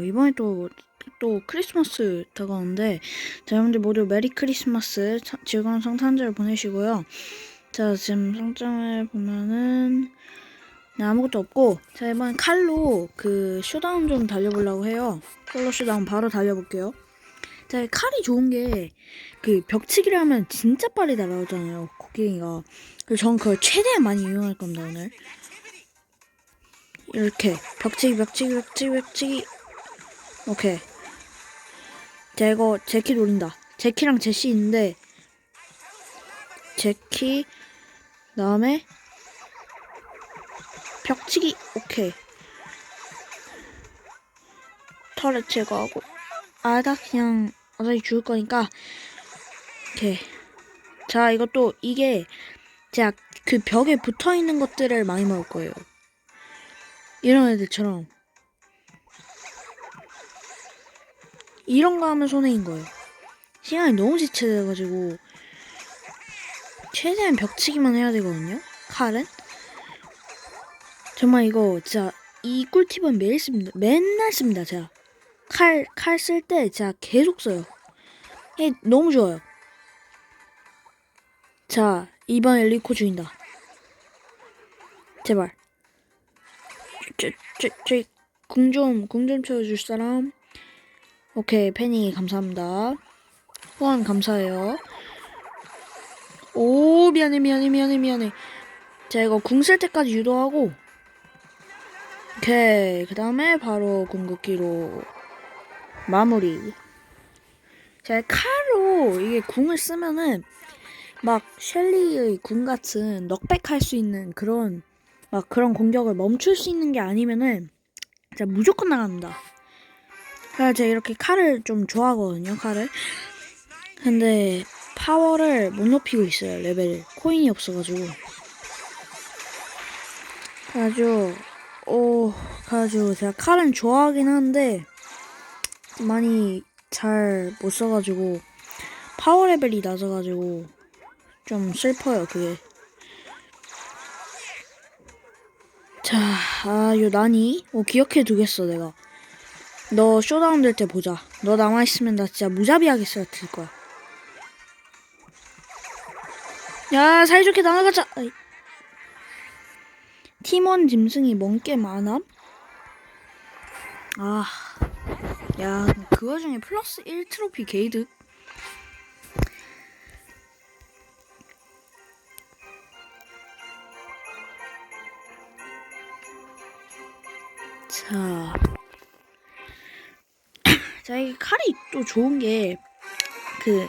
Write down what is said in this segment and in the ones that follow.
이번에 또, 또 크리스마스 다가오는데, 자, 여러분들 모두 메리 크리스마스, 차- 즐거운 성탄절 보내시고요. 자, 지금 상점을 보면은, 네, 아무것도 없고, 자, 이번엔 칼로 그 쇼다운 좀 달려보려고 해요. 솔로 쇼다운 바로 달려볼게요. 자, 칼이 좋은 게, 그 벽치기를 하면 진짜 빨리 날아오잖아요, 곡괭이가. 그래서 전 그걸 최대한 많이 이용할 겁니다, 오늘. 이렇게, 벽치기, 벽치기, 벽치기, 벽치기. 오케이. 자, 이거 제키 노린다. 제키랑 제시 있는데, 제키, 다음에, 벽치기, 오케이. 털에 제거하고, 아, 나 그냥, 어차피 죽을 거니까, 오케이. 자, 이것도, 이게, 제가 그 벽에 붙어 있는 것들을 많이 먹을 거예요. 이런 애들처럼. 이런 거 하면 손해인 거예요. 시간이 너무 지체돼가지고 최대한 벽치기만 해야 되거든요. 칼은 정말 이거 진짜 이 꿀팁은 매일 씁니다. 맨날 씁니다. 제가 칼 칼 쓸 때 제가 계속 써요. 이게 너무 좋아요. 자 이번에 리코 죽인다. 제발. 저저저 궁좀궁 좀 쳐줄 사람. 오케이, 페니 감사합니다. 후원 감사해요. 오, 미안해, 미안해, 미안해, 미안해. 자, 이거 궁 쓸 때까지 유도하고. 오케이, 그 다음에 바로 궁극기로 마무리. 자, 칼로 이게 궁을 쓰면은 막 셸리의 궁 같은 넉백할 수 있는 그런 막 그런 공격을 멈출 수 있는 게 아니면은 진짜 무조건 나갑니다. 그래서 제가 이렇게 칼을 좀 좋아하거든요, 칼을. 근데 파워를 못 높이고 있어요, 레벨을. 코인이 없어가지고. 그래가지고, 오, 그래가지고 제가 칼은 좋아하긴 하는데, 많이 잘 못 써가지고, 파워 레벨이 낮아가지고, 좀 슬퍼요, 그게. 자, 아, 요 나니? 어, 기억해 두겠어, 내가. 너 쇼다운 될 때 보자. 너 남아있으면 나 진짜 무자비하게 쓰러뜨릴 거야. 야, 사이좋게 나가자. 팀원 짐승이 뭔게 많함? 아, 야, 그 와중에 플러스 1 트로피 게이드. 자. 자, 이게 칼이 또 좋은 게, 그,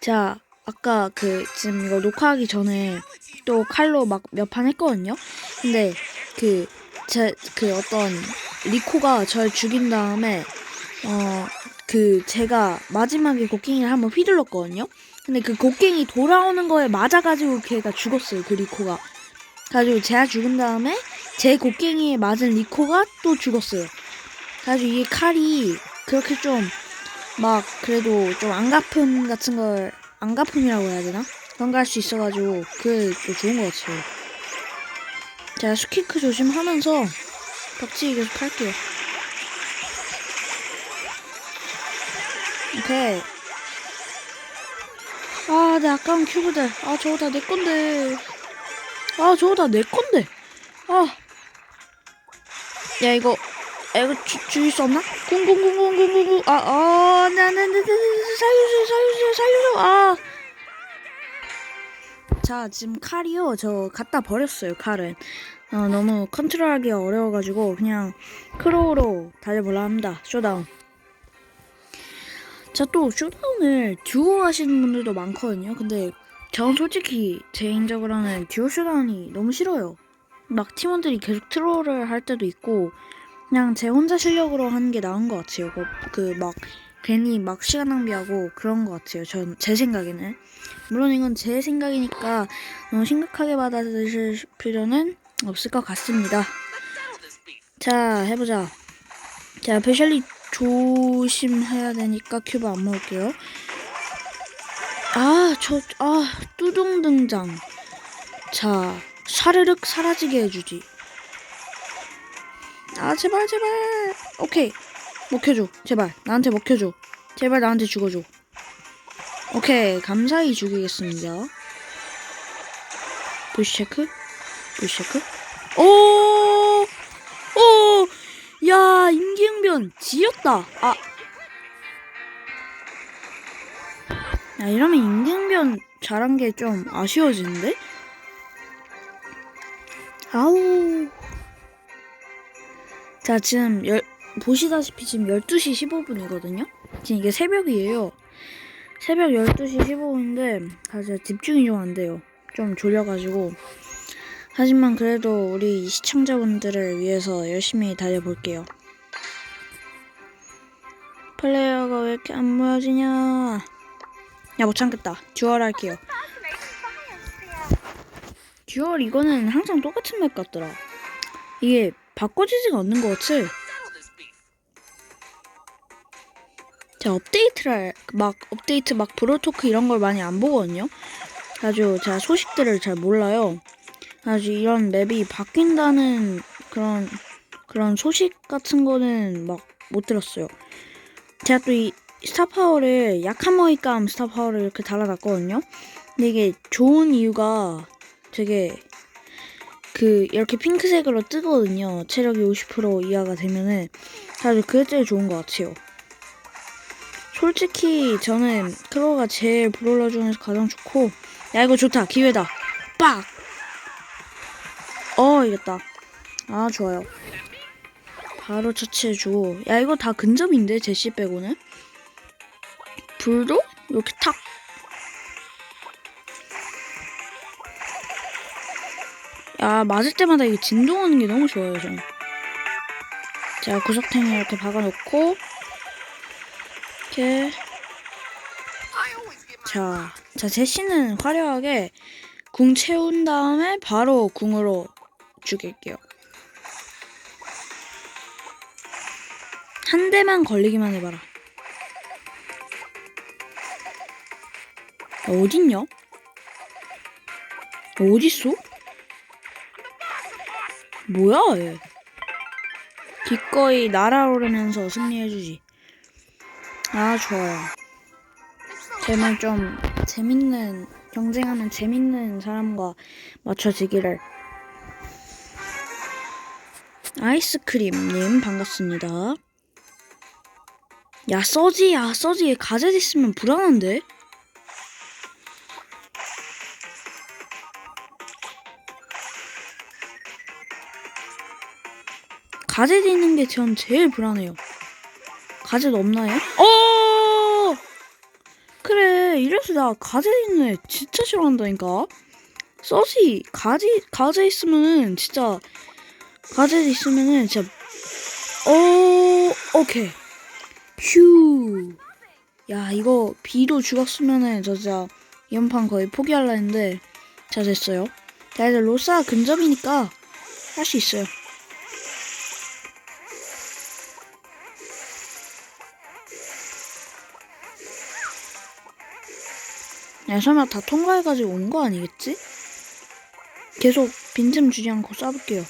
자, 아까 그, 지금 이거 녹화하기 전에 또 칼로 막 몇 판 했거든요? 근데, 그, 제, 그 어떤, 리코가 절 죽인 다음에, 어, 그, 제가 마지막에 곡괭이를 한번 휘둘렀거든요? 근데 그 곡괭이 돌아오는 거에 맞아가지고 걔가 죽었어요, 그 리코가. 그래가지고 제가 죽은 다음에, 제 곡괭이에 맞은 리코가 또 죽었어요. 그래가지고 이게 칼이 그렇게 좀 막 그래도 좀 안가품 같은 걸 안가품이라고 해야 되나? 그런 거 할 수 있어가지고 그게 또 좋은 것 같아요. 제가 스키크 조심하면서 벽지기 계속 할게요. 오케이. 아, 내 아까운 큐브들. 아, 저거 다 내 건데. 아, 저거 다 내 건데. 아. 야, 이거 야, 이거 주, 죽일 수 없나? 쿵쿵쿵쿵쿵쿵쿵 아, 아, 나, 나, 나, 나, 나, 살려줘, 살려줘, 살려줘, 아. 자, 지금 칼이요. 저 갖다 버렸어요, 칼은. 어, 너무 컨트롤하기 어려워가지고, 그냥 크로우로 달려보려 합니다. 쇼다운. 자, 또 쇼다운을 듀오 하시는 분들도 많거든요. 근데 저는 솔직히 개인적으로는 듀오 쇼다운이 너무 싫어요. 막 팀원들이 계속 트롤을 할 때도 있고, 그냥 제 혼자 실력으로 하는 게 나은 것 같아요. 그 막 괜히 막 시간 낭비하고 그런 것 같아요. 전 제 생각에는 물론 이건 제 생각이니까 너무 심각하게 받아들일 필요는 없을 것 같습니다. 자 해보자. 자 배셜리 조심해야 되니까 큐브 안 먹을게요. 아 저 아 뚜둥 등장. 자 샤르륵 사라지게 해주지. 아 제발 제발 오케이 먹혀줘. 제발. 나한테 먹혀줘. 제발 나한테 죽어줘. 오케이. 감사히 죽이겠습니다. 부시 체크? 부시 체크? 오! 오! 야, 임기응변 지렸다. 아. 야, 이러면 임기응변 잘한 게 좀 아쉬워지는데? 아우. 자, 지금 열, 보시다시피 지금 12시 15분이거든요? 지금 이게 새벽이에요. 새벽 12시 15분인데, 사실 집중이 좀 안 돼요. 좀 졸려가지고. 하지만 그래도 우리 시청자분들을 위해서 열심히 달려볼게요. 플레이어가 왜 이렇게 안 모여지냐? 야, 못 참겠다. 듀얼 할게요. 듀얼 이거는 항상 똑같은 맵 같더라. 이게 바꿔지지가 않는 것 같지? 제가 업데이트를 막 업데이트 막 브로토크 이런 걸 많이 안 보거든요. 아주 제가 소식들을 잘 몰라요. 아주 이런 맵이 바뀐다는 그런 그런 소식 같은 거는 막 못 들었어요. 제가 또 이 스타파워를 약한 머리감 스타파워를 이렇게 달아놨거든요. 근데 이게 좋은 이유가 되게 그 이렇게 핑크색으로 뜨거든요. 체력이 50% 이하가 되면은 아주 그게 제일 좋은 것 같아요. 솔직히 저는 크로가 제일 브롤러 중에서 가장 좋고 야 이거 좋다. 기회다. 빡! 어 이겼다. 아 좋아요. 바로 처치해주고. 야 이거 다 근접인데? 제시 빼고는? 불도? 이렇게 탁 야, 맞을 때마다 이게 진동하는 게 너무 좋아요, 저는. 자, 구석탱이 이렇게 박아놓고, 이렇게. 자, 자, 제시는 화려하게 궁 채운 다음에 바로 궁으로 죽일게요. 한 대만 걸리기만 해봐라. 야, 어딨냐? 어딨어? 뭐야 얘? 기꺼이 날아오르면서 승리해주지. 아 좋아요. 제발 좀 재밌는 경쟁하는 재밌는 사람과 맞춰지기를. 아이스크림님 반갑습니다. 야 써지 야 써지. 가젯 있으면 불안한데 가젯 있는 게 전 제일 불안해요. 가젯 없나요? 어! 그래, 이래서 나 가젯 있는 애 진짜 싫어한다니까. 써지 가지 가젯 있으면은 진짜 가젯 있으면은 진짜 어 오케이 휴. 야 이거 비도 죽었으면은 저 진짜 이번 판 거의 포기할라 했는데 잘 됐어요. 자 이제 로사 근접이니까 할 수 있어요. 야, 설마 다 통과해가지고 온 거 아니겠지? 계속 빈틈 주지 않고 쏴볼게요.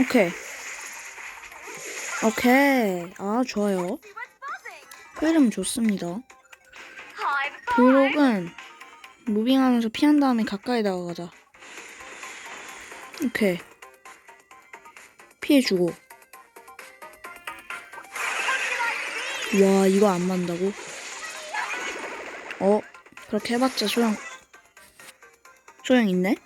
오케이. 오케이. 아, 좋아요. 흐름 좋습니다. 브록은 무빙하면서 피한 다음에 가까이 다가가자. 오케이. 피해주고. 와, 이거 안 맞는다고? 어, 그렇게 해봤자 소용, 소용 있네?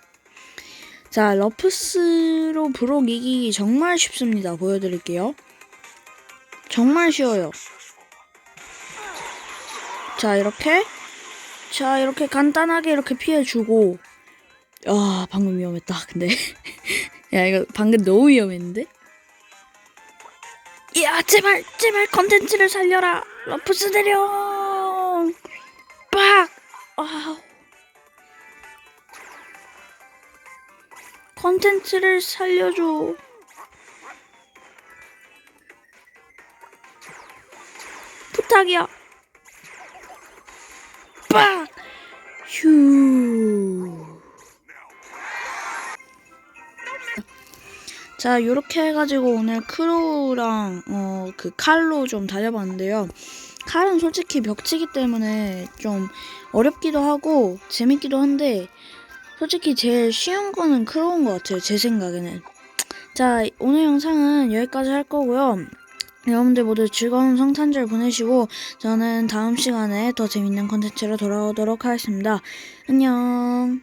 자, 러프스로 브록 이기기 정말 쉽습니다. 보여드릴게요. 정말 쉬워요. 자, 이렇게. 자, 이렇게 간단하게 이렇게 피해주고. 아, 방금 위험했다. 근데. 야, 이거 방금 너무 위험했는데? 야, 제발, 제발 컨텐츠를 살려라. 러프스 대령. 빡! 아우. 컨텐츠를 살려줘. 부탁이야. 자, 요렇게 해가지고 오늘 크로우랑 어, 그 칼로 좀 다려봤는데요. 칼은 솔직히 벽치기 때문에 좀 어렵기도 하고 재밌기도 한데 솔직히 제일 쉬운 거는 크로우인 것 같아요. 제 생각에는. 자, 오늘 영상은 여기까지 할 거고요. 여러분들 모두 즐거운 성탄절 보내시고 저는 다음 시간에 더 재밌는 컨텐츠로 돌아오도록 하겠습니다. 안녕.